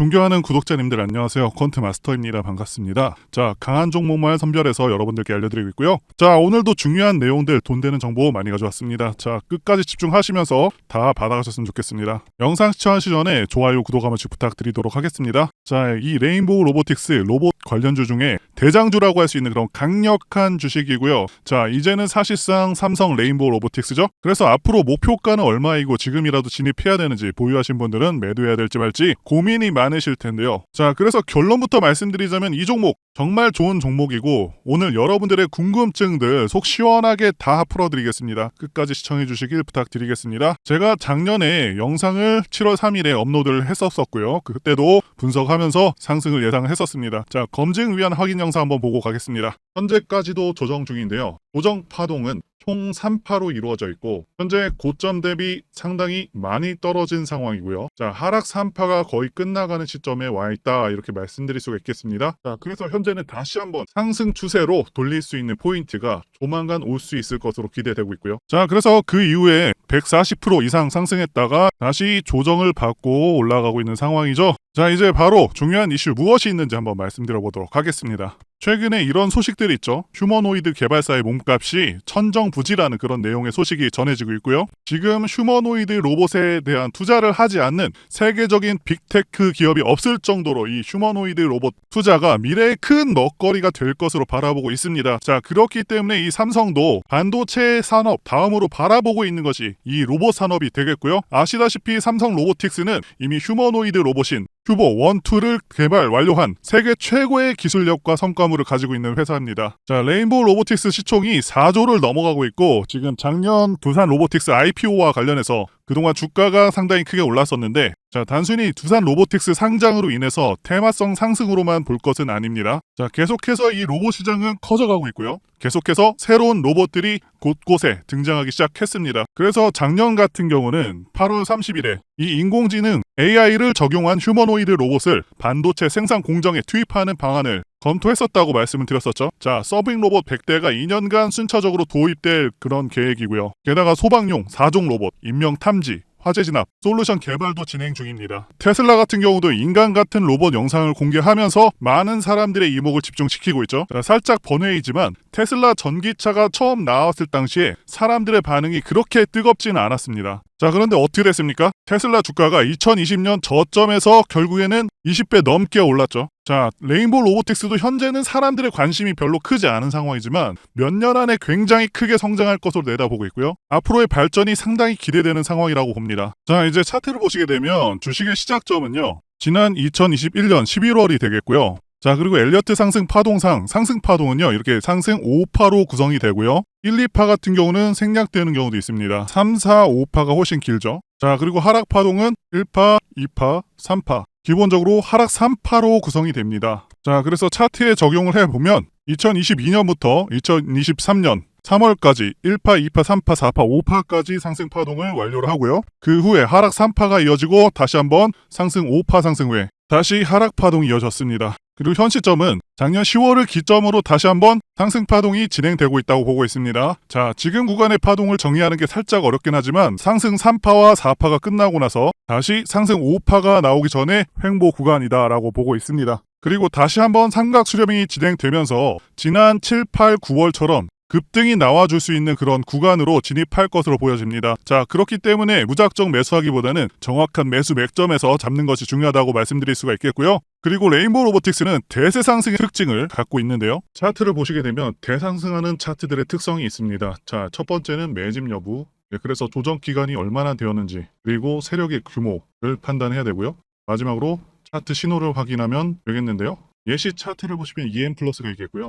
존경하는 구독자님들 안녕하세요. 퀀트 마스터입니다. 반갑습니다. 자, 강한 종목만 선별해서 여러분들께 알려드리고 있고요. 자, 오늘도 중요한 내용들 돈 되는 정보 많이 가져왔습니다. 자, 끝까지 집중하시면서 다 받아가셨으면 좋겠습니다. 영상 시청하시기 전에 좋아요, 구독 한 번씩 부탁드리도록 하겠습니다. 자, 이 레인보우 로보틱스 로봇 관련주 중에 대장주라고 할 수 있는 그런 강력한 주식이고요. 자, 이제는 사실상 삼성 레인보우 로보틱스죠. 그래서 앞으로 목표가는 얼마이고 지금이라도 진입해야 되는지 보유하신 분들은 매도해야 될지 말지 고민이 많 으실 텐데요. 자, 그래서 결론부터 말씀드리자면 이 종목 정말 좋은 종목이고 오늘 여러분들의 궁금증들 속 시원하게 다 풀어드리겠습니다. 끝까지 시청해 주시길 부탁드리겠습니다. 제가 작년에 영상을 7월 3일에 업로드를 했었었고요. 그때도 분석하면서 상승을 예상했었습니다. 자, 검증 위한 확인 영상 한번 보고 가겠습니다. 현재까지도 조정 중인데요. 조정 파동은 총 3파로 이루어져 있고 현재 고점 대비 상당히 많이 떨어진 상황이고요. 자, 하락 3파가 거의 끝나가는 시점에 와 있다 이렇게 말씀드릴 수가 있겠습니다. 자, 그래서 현재는 다시 한번 상승 추세로 돌릴 수 있는 포인트가 조만간 올 수 있을 것으로 기대되고 있고요. 자, 그래서 그 이후에 140% 이상 상승했다가 다시 조정을 받고 올라가고 있는 상황이죠. 자, 이제 바로 중요한 이슈 무엇이 있는지 한번 말씀드려 보도록 하겠습니다. 최근에 이런 소식들이 있죠. 휴머노이드 개발사의 몸값이 천정부지라는 그런 내용의 소식이 전해지고 있고요. 지금 휴머노이드 로봇에 대한 투자를 하지 않는 세계적인 빅테크 기업이 없을 정도로 이 휴머노이드 로봇 투자가 미래의 큰 먹거리가 될 것으로 바라보고 있습니다. 자, 그렇기 때문에 이 삼성도 반도체 산업 다음으로 바라보고 있는 것이 이 로봇 산업이 되겠고요. 아시다시피 삼성 로보틱스는 이미 휴머노이드 로봇인 휴보 1, 2를 개발 완료한 세계 최고의 기술력과 성과물을 가지고 있는 회사입니다. 자, 레인보우 로보틱스 시총이 4조를 넘어가고 있고 지금 작년 두산 로보틱스 IPO와 관련해서 그동안 주가가 상당히 크게 올랐었는데 자, 단순히 두산 로보틱스 상장으로 인해서 테마성 상승으로만 볼 것은 아닙니다. 자, 계속해서 이 로봇 시장은 커져가고 있고요. 계속해서 새로운 로봇들이 곳곳에 등장하기 시작했습니다. 그래서 작년 같은 경우는 8월 30일에 이 인공지능 AI를 적용한 휴머노이드 로봇을 반도체 생산 공정에 투입하는 방안을 검토했었다고 말씀을 드렸었죠. 자, 서빙 로봇 100대가 2년간 순차적으로 도입될 그런 계획이고요. 게다가 소방용 4종 로봇, 인명 탐지, 화재 진압, 솔루션 개발도 진행 중입니다. 테슬라 같은 경우도 인간 같은 로봇 영상을 공개하면서 많은 사람들의 이목을 집중시키고 있죠. 자, 살짝 번외이지만 테슬라 전기차가 처음 나왔을 당시에 사람들의 반응이 그렇게 뜨겁지는 않았습니다. 자, 그런데 어떻게 됐습니까? 테슬라 주가가 2020년 저점에서 결국에는 20배 넘게 올랐죠. 자, 레인보우 로보틱스도 현재는 사람들의 관심이 별로 크지 않은 상황이지만 몇 년 안에 굉장히 크게 성장할 것으로 내다보고 있고요. 앞으로의 발전이 상당히 기대되는 상황이라고 봅니다. 자, 이제 차트를 보시게 되면 주식의 시작점은요. 지난 2021년 11월이 되겠고요. 자, 그리고 엘리어트 상승 파동상 상승 파동은요. 이렇게 상승 5파로 구성이 되고요. 1, 2파 같은 경우는 생략되는 경우도 있습니다. 3, 4, 5파가 훨씬 길죠. 자, 그리고 하락 파동은 1파, 2파, 3파. 기본적으로 하락 3파로 구성이 됩니다. 자, 그래서 차트에 적용을 해보면 2022년부터 2023년 3월까지 1파, 2파, 3파, 4파, 5파까지 상승 파동을 완료를 하고요. 그 후에 하락 3파가 이어지고 다시 한번 상승 5파 상승 후에 다시 하락 파동이 이어졌습니다. 그리고 현 시점은 작년 10월을 기점으로 다시 한번 상승 파동이 진행되고 있다고 보고 있습니다. 자, 지금 구간의 파동을 정의하는 게 살짝 어렵긴 하지만 상승 3파와 4파가 끝나고 나서 다시 상승 5파가 나오기 전에 횡보 구간이다라고 보고 있습니다. 그리고 다시 한번 삼각 수렴이 진행되면서 지난 7, 8, 9월처럼 급등이 나와줄 수 있는 그런 구간으로 진입할 것으로 보여집니다. 자, 그렇기 때문에 무작정 매수하기보다는 정확한 매수 맥점에서 잡는 것이 중요하다고 말씀드릴 수가 있겠고요. 그리고 레인보우 로보틱스는 대세 상승의 특징을 갖고 있는데요. 차트를 보시게 되면 대상승하는 차트들의 특성이 있습니다. 자, 첫 번째는 매집 여부. 네, 그래서 조정 기간이 얼마나 되었는지, 그리고 세력의 규모를 판단해야 되고요. 마지막으로 차트 신호를 확인하면 되겠는데요. 예시 차트를 보시면 EM 플러스가 있겠고요.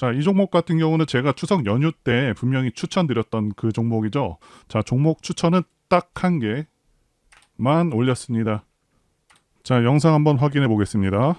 자, 이 종목 같은 경우는 제가 추석 연휴 때 분명히 추천드렸던 그 종목이죠. 자, 종목 추천은 딱 한 개만 올렸습니다. 자, 영상 한번 확인해 보겠습니다.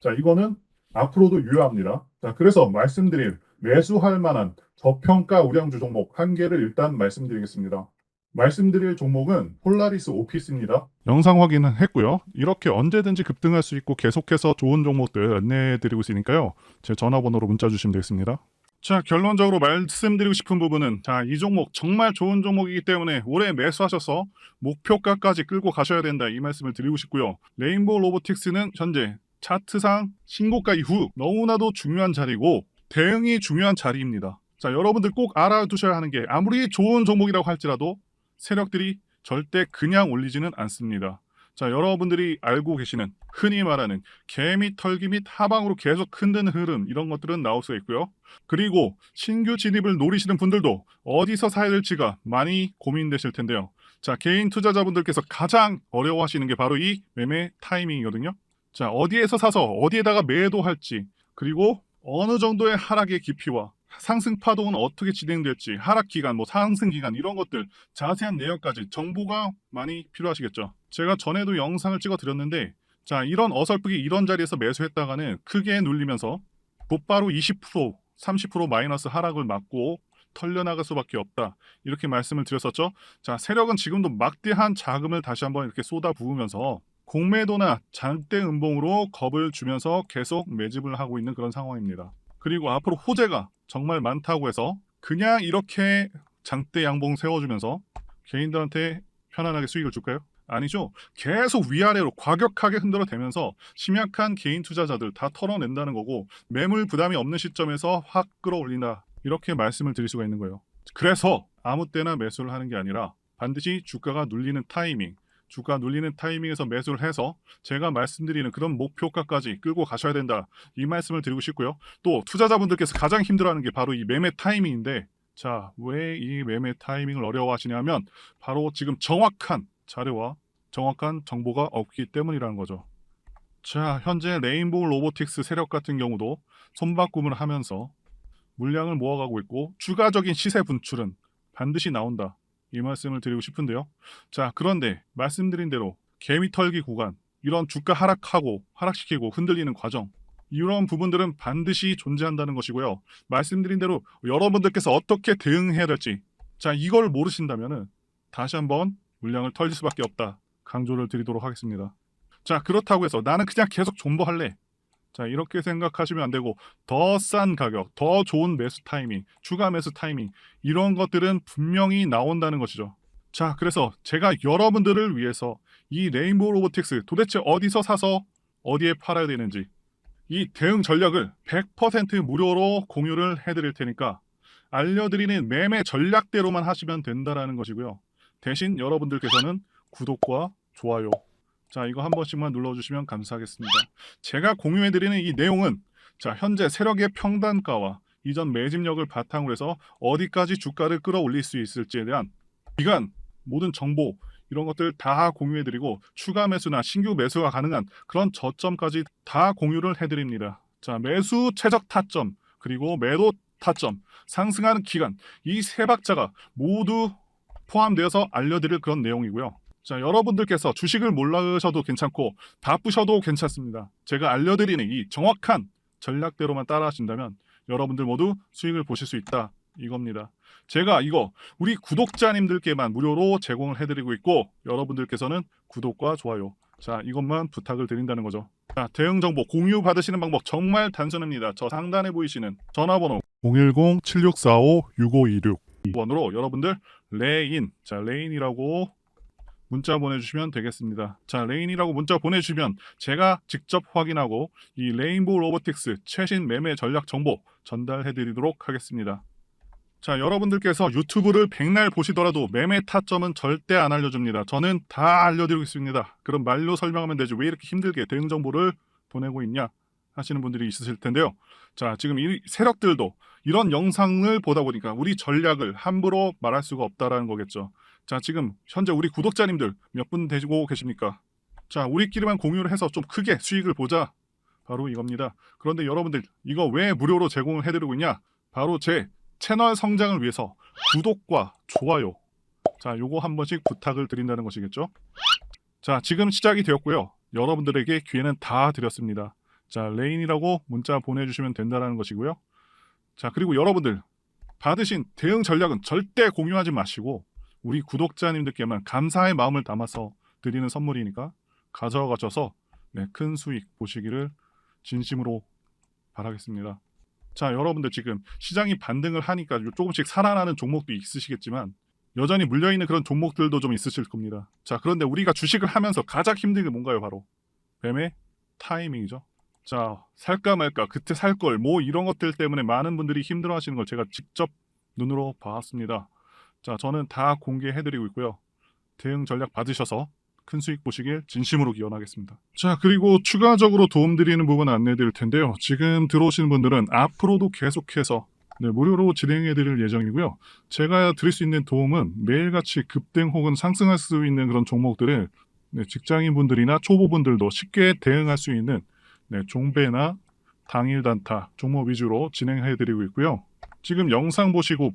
자, 이거는 앞으로도 유효합니다. 자, 그래서 말씀드릴 매수할 만한 저평가 우량주 종목 한 개를 일단 말씀드리겠습니다. 말씀드릴 종목은 폴라리스 오피스입니다. 영상 확인은 했고요. 이렇게 언제든지 급등할 수 있고 계속해서 좋은 종목들 안내해드리고 있으니까요. 제 전화번호로 문자 주시면 되겠습니다. 자, 결론적으로 말씀드리고 싶은 부분은 자, 이 종목 정말 좋은 종목이기 때문에 올해 매수하셔서 목표가까지 끌고 가셔야 된다 이 말씀을 드리고 싶고요. 레인보우 로보틱스는 현재 차트상 신고가 이후 너무나도 중요한 자리고 대응이 중요한 자리입니다. 자, 여러분들 꼭 알아두셔야 하는 게 아무리 좋은 종목이라고 할지라도 세력들이 절대 그냥 올리지는 않습니다. 자, 여러분들이 알고 계시는 흔히 말하는 개미 털기 및 하방으로 계속 흔드는 흐름 이런 것들은 나올 수 있고요. 그리고 신규 진입을 노리시는 분들도 어디서 사야 될지가 많이 고민되실 텐데요. 자, 개인 투자자분들께서 가장 어려워하시는 게 바로 이 매매 타이밍이거든요. 자, 어디에서 사서 어디에다가 매도 할지 그리고 어느 정도의 하락의 깊이와 상승 파동은 어떻게 진행될지 하락 기간, 뭐 상승 기간 이런 것들 자세한 내역까지 정보가 많이 필요하시겠죠. 제가 전에도 영상을 찍어 드렸는데 자 이런 어설프게 이런 자리에서 매수했다가는 크게 눌리면서 곧바로 20% 30% 마이너스 하락을 맞고 털려나갈 수밖에 없다. 이렇게 말씀을 드렸었죠. 자, 세력은 지금도 막대한 자금을 다시 한번 이렇게 쏟아 부으면서 공매도나 장대 음봉으로 겁을 주면서 계속 매집을 하고 있는 그런 상황입니다. 그리고 앞으로 호재가 정말 많다고 해서 그냥 이렇게 장대 양봉 세워주면서 개인들한테 편안하게 수익을 줄까요? 아니죠. 계속 위아래로 과격하게 흔들어 대면서 심약한 개인 투자자들 다 털어낸다는 거고 매물 부담이 없는 시점에서 확 끌어올린다. 이렇게 말씀을 드릴 수가 있는 거예요. 그래서 아무 때나 매수를 하는 게 아니라 반드시 주가가 눌리는 타이밍, 주가 눌리는 타이밍에서 매수를 해서 제가 말씀드리는 그런 목표가까지 끌고 가셔야 된다. 이 말씀을 드리고 싶고요. 또 투자자분들께서 가장 힘들어하는 게 바로 이 매매 타이밍인데 자, 왜 이 매매 타이밍을 어려워하시냐면 바로 지금 정확한 자료와 정확한 정보가 없기 때문이라는 거죠. 자, 현재 레인보우 로보틱스 세력 같은 경우도 손바꿈을 하면서 물량을 모아가고 있고 추가적인 시세 분출은 반드시 나온다. 이 말씀을 드리고 싶은데요. 자, 그런데 말씀드린 대로 개미 털기 구간, 이런 주가 하락하고 하락시키고 흔들리는 과정, 이런 부분들은 반드시 존재한다는 것이고요. 말씀드린 대로 여러분들께서 어떻게 대응해야 될지, 자, 이걸 모르신다면은 다시 한번 물량을 털릴 수밖에 없다. 강조를 드리도록 하겠습니다. 자, 그렇다고 해서 나는 그냥 계속 존버할래. 자, 이렇게 생각하시면 안 되고 더 싼 가격, 더 좋은 매수 타이밍, 추가 매수 타이밍 이런 것들은 분명히 나온다는 것이죠. 자, 그래서 제가 여러분들을 위해서 이 레인보우 로보틱스 도대체 어디서 사서 어디에 팔아야 되는지 이 대응 전략을 100% 무료로 공유를 해드릴 테니까 알려드리는 매매 전략대로만 하시면 된다라는 것이고요. 대신 여러분들께서는 구독과 좋아요 자, 이거 한 번씩만 눌러주시면 감사하겠습니다. 제가 공유해드리는 이 내용은 자, 현재 세력의 평단가와 이전 매집력을 바탕으로 해서 어디까지 주가를 끌어올릴 수 있을지에 대한 기간, 모든 정보 이런 것들 다 공유해드리고 추가 매수나 신규 매수가 가능한 그런 저점까지 다 공유를 해드립니다. 자, 매수 최적 타점 그리고 매도 타점, 상승하는 기간 이 세 박자가 모두 포함되어서 알려드릴 그런 내용이고요. 자, 여러분들께서 주식을 몰라셔도 괜찮고 바쁘셔도 괜찮습니다. 제가 알려드리는 이 정확한 전략대로만 따라하신다면 여러분들 모두 수익을 보실 수 있다 이겁니다. 제가 이거 우리 구독자님들께만 무료로 제공을 해드리고 있고 여러분들께서는 구독과 좋아요 자 이것만 부탁을 드린다는 거죠. 자 대응 정보 공유 받으시는 방법 정말 단순합니다. 저 상단에 보이시는 전화번호 010-7645-6526 번으로 여러분들 레인 자 레인이라고 문자 보내주시면 되겠습니다. 자 레인이라고 문자 보내주시면 제가 직접 확인하고 이 레인보우 로보틱스 최신 매매 전략 정보 전달해드리도록 하겠습니다. 자, 여러분들께서 유튜브를 백날 보시더라도 매매 타점은 절대 안 알려줍니다. 저는 다 알려드리고 있습니다. 그럼 말로 설명하면 되지 왜 이렇게 힘들게 대응 정보를 보내고 있냐 하시는 분들이 있으실 텐데요. 자, 지금 이 세력들도 이런 영상을 보다 보니까 우리 전략을 함부로 말할 수가 없다라는 거겠죠. 자, 지금 현재 우리 구독자님들 몇 분 되시고 계십니까? 자, 우리끼리만 공유를 해서 좀 크게 수익을 보자. 바로 이겁니다. 그런데 여러분들 이거 왜 무료로 제공을 해드리고 있냐? 바로 제 채널 성장을 위해서 구독과 좋아요 자 요거 한 번씩 부탁을 드린다는 것이겠죠 자 지금 시작이 되었고요 여러분들에게 기회는 다 드렸습니다 자 레인이라고 문자 보내주시면 된다는 것이고요 자 그리고 여러분들 받으신 대응 전략은 절대 공유하지 마시고 우리 구독자님들께만 감사의 마음을 담아서 드리는 선물이니까 가져가셔서 네, 큰 수익 보시기를 진심으로 바라겠습니다. 자, 여러분들 지금 시장이 반등을 하니까 조금씩 살아나는 종목도 있으시겠지만 여전히 물려있는 그런 종목들도 좀 있으실 겁니다. 자, 그런데 우리가 주식을 하면서 가장 힘든 게 뭔가요? 바로 뱀의 타이밍이죠. 자, 살까 말까, 그때 살 걸, 뭐 이런 것들 때문에 많은 분들이 힘들어 하시는 걸 제가 직접 눈으로 봤습니다. 자, 저는 다 공개해드리고 있고요. 대응 전략 받으셔서 큰 수익 보시길 진심으로 기원하겠습니다. 자, 그리고 추가적으로 도움드리는 부분 안내 드릴 텐데요. 지금 들어오시는 분들은 앞으로도 계속해서 네, 무료로 진행해 드릴 예정이고요. 제가 드릴 수 있는 도움은 매일같이 급등 혹은 상승할 수 있는 그런 종목들을 네, 직장인분들이나 초보분들도 쉽게 대응할 수 있는 네, 종배나 당일 단타 종목 위주로 진행해 드리고 있고요. 지금 영상 보시고